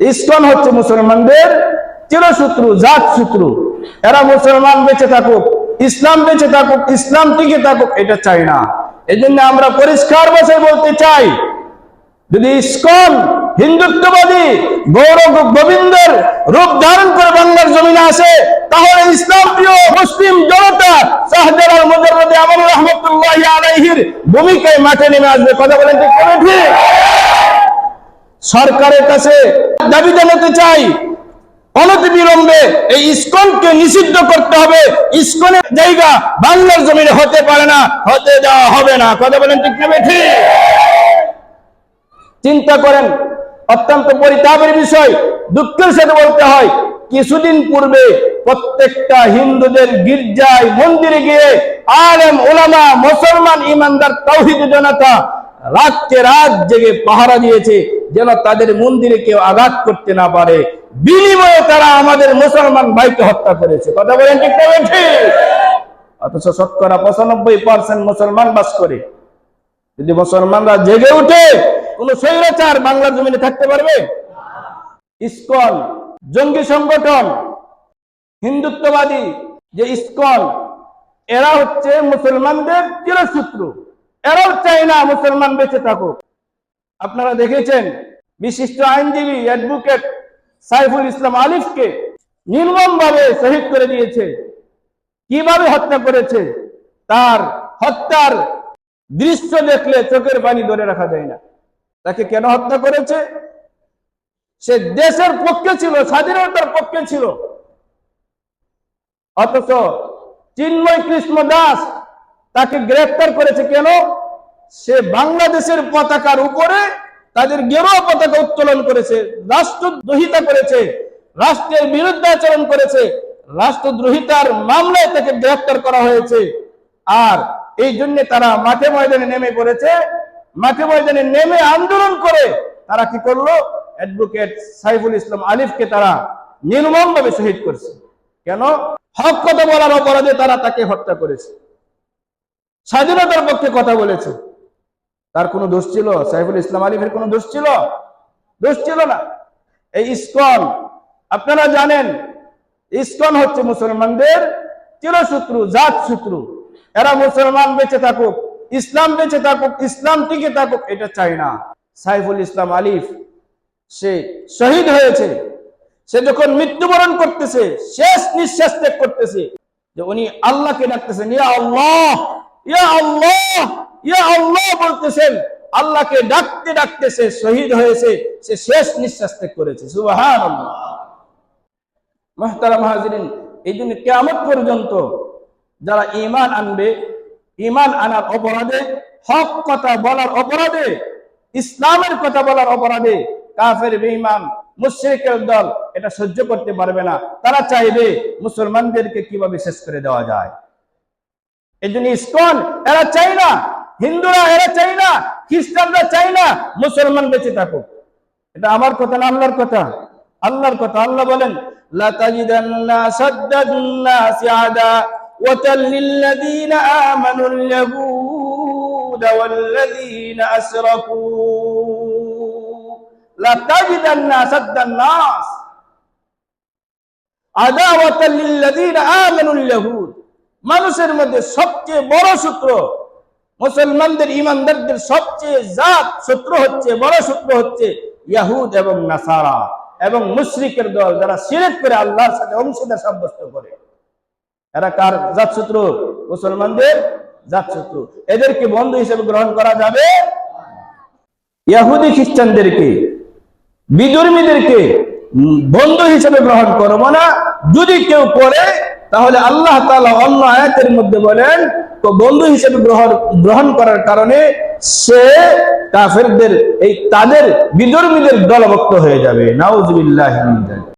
ISKCON হচ্ছে মুসলমানদের চিরশত্রু জাত শত্রু এরা মুসলমান বেঁচে থাকুক, ইসলাম বেঁচে থাকুক, ইসলাম টিকে থাকুক, এটা চাই না। এই আমরা পরিষ্কার ভাষায় বলতে চাই, যদি ইসকন, হিন্দুত্ববাদী, গৌরব গোবিন্দের রূপ ধারণ করে বাংলার জমিনে আসে, তাহলে ইসলাম প্রিয় মুসলিম জনতা শাহজালাল মুজাররদে আমল রহমতুল্লাহ ভূমিকায় মাঠে নেমে আসবে। কথা বলেন ঠিক সরকারের কাছে দাবি জানাতে চাই, অনতি বিলম্বে এই ইসকনকে নিষিদ্ধ করতে হবে। ইসকনের জায়গা বাংলার জমিনে হতে পারে না, হতে দেওয়া হবে না। কথা বলেন ঠিক না ঠিক। চিন্তা করেন, অত্যন্ত পরিতাপের বিষয়। দুঃখের সাথে বলতে হয়, কিছুদিন পূর্বে প্রত্যেকটা হিন্দুদের গির্জায় মন্দিরে গিয়ে আলেম ওলামা মুসলমান, ইমানদার, তৌহিদ, জনতা রাতকে রাত জেগে পাহারা দিয়েছে। যেন তাদের মন্দিরে কেউ আঘাত করতে না পারে। বিনিময়ে তারা আমাদের মুসলমান ভাইকে হত্যা করেছে। কথা বলেন ঠিক ঠিক? অথচ শতকরা পঁচানব্বই পার্সেন্ট মুসলমান বাস করে। যদি মুসলমানরা জেগে উঠে কোন স্বৈরাচার বাংলার জমিনে থাকতে পারবে? ইস্কন, জঙ্গি সংগঠন, হিন্দুত্ববাদী যে ইস্কন, এরা হচ্ছে মুসলমানদের চিরশত্রু। এরাও চায় না মুসলমান বেঁচে থাকুক। আপনারা দেখেছেন বিশিষ্ট আইনজীবী অ্যাডভোকেট সাইফুল ইসলাম আলিফকে নির্মম ভাবে শহীদ করে দিয়েছে। কীভাবে হত্যা করেছে? তার হত্যার দৃশ্য দেখলে চোখের পানি ধরে রাখা যায় না। তাকে কেন হত্যা করেছে? সে দেশের পক্ষে ছিল, স্বাধীনতার পক্ষে ছিল। অথচ চিন্ময় কৃষ্ণ দাস তাকে গ্রেফতার করেছে কেন? সে বাংলাদেশের পতাকার উপরে তাদের গেরুয়া পতাকা উত্তোলন করেছে, রাষ্ট্রদ্রোহিতা করেছে, রাষ্ট্রের বিরুদ্ধে আচরণ করেছে, রাষ্ট্রদ্রোহিতার মামলায় তাকে গ্রেফতার করা হয়েছে। আর এই জন্য তারা মাঠে ময়দানে নেমে পড়েছে। মাঠে ময়দানে নেমে আন্দোলন করে তারা কি করল? অ্যাডভোকেট সাইফুল ইসলাম আলিফকে তারা নির্মম ভাবে শহীদ করছে। কেন? হক কথা বলার অপরাধে তারা তাকে হত্যা করেছে। স্বাধীনতার পক্ষে কথা বলেছে। তার কোনো দোষ ছিল? সাইফুল ইসলাম আলিফের কোনো দোষ ছিল? দোষ ছিল না। এই ইসকন, আপনারা জানেন, ইসকন হচ্ছে মুসলমানদের চিরশত্রু জাত শত্রু এরা মুসলমান বেঁচে থাকুক, ইসলাম বেঁচে থাকুক, ইসলাম টিকে থাকুক, এটা চাই না। সাইফুল ইসলাম আলিফ, সে শহীদ হয়েছে। সে যখন মৃত্যুবরণ করতেছে, শেষ নিঃশ্বাস ত্যাগ করতেছে, যে উনি আল্লাহকে ডাকতেছেন, ইয়া আল্লাহ ইয়া আল্লাহ! আল্লাহ বলতেছেন, আল্লাহকে ডাকতে ডাকতে সে শহীদ হয়েছে, সে শেষ নিঃশ্বাস ত্যাগ করেছে। সুবাহান মহতারা মাহাজিরিন এই জন্য কেমন পর্যন্ত যারা ইমান আনবে ইমান আনার অপরাধে, হক কথা বলার অপরাধে, ইসলামের কথা বলার অপরাধে কাফের, বেঈমান, মুশরিকের দল এটা সহ্য করতে পারবে না। তারা চাইবে মুসলমানদেরকে কীভাবে শেষ করে দেওয়া যায়। এই জন্য ইসকন, এরা চাই না হিন্দুরা এরা চাই না, খ্রিস্টানরা চাই না, মুসলমান বেঁচে থাকুক। এটা আমার কথা না আল্লাহর কথা? আল্লাহর কথা। আল্লাহ বলেন মানুষের মধ্যে সবচেয়ে বড় সূত্র মুসলমানদের, ইমানদারদের সবচেয়ে জাত শত্রু হচ্ছে, বড় শত্রু হচ্ছে ইয়াহুদ এবং নাসারা এবং মুশরিকের দল যারা সিরেক করে আল্লাহর সাথে অংশীদার সাব্যস্ত করে। এরা কার জাত শত্রু? মুসলমানদের জাত শত্রু। এদেরকে বন্ধু হিসেবে গ্রহণ করা যাবে ইয়াহুদি খ্রিস্টানদেরকে বিধর্মীদেরকে বন্ধু হিসেবে গ্রহণ করব না। যদি কেউ করে তাহলে আল্লাহ তালা অন্য আয়াতের মধ্যে বলেন, তো বন্ধু হিসেবে গ্রহণ গ্রহণ করার কারণে সে কাফেরদের, এই তাদের বিদর্মীদের দলভক্ত হয়ে যাবে। নাউজুবিল্লাহ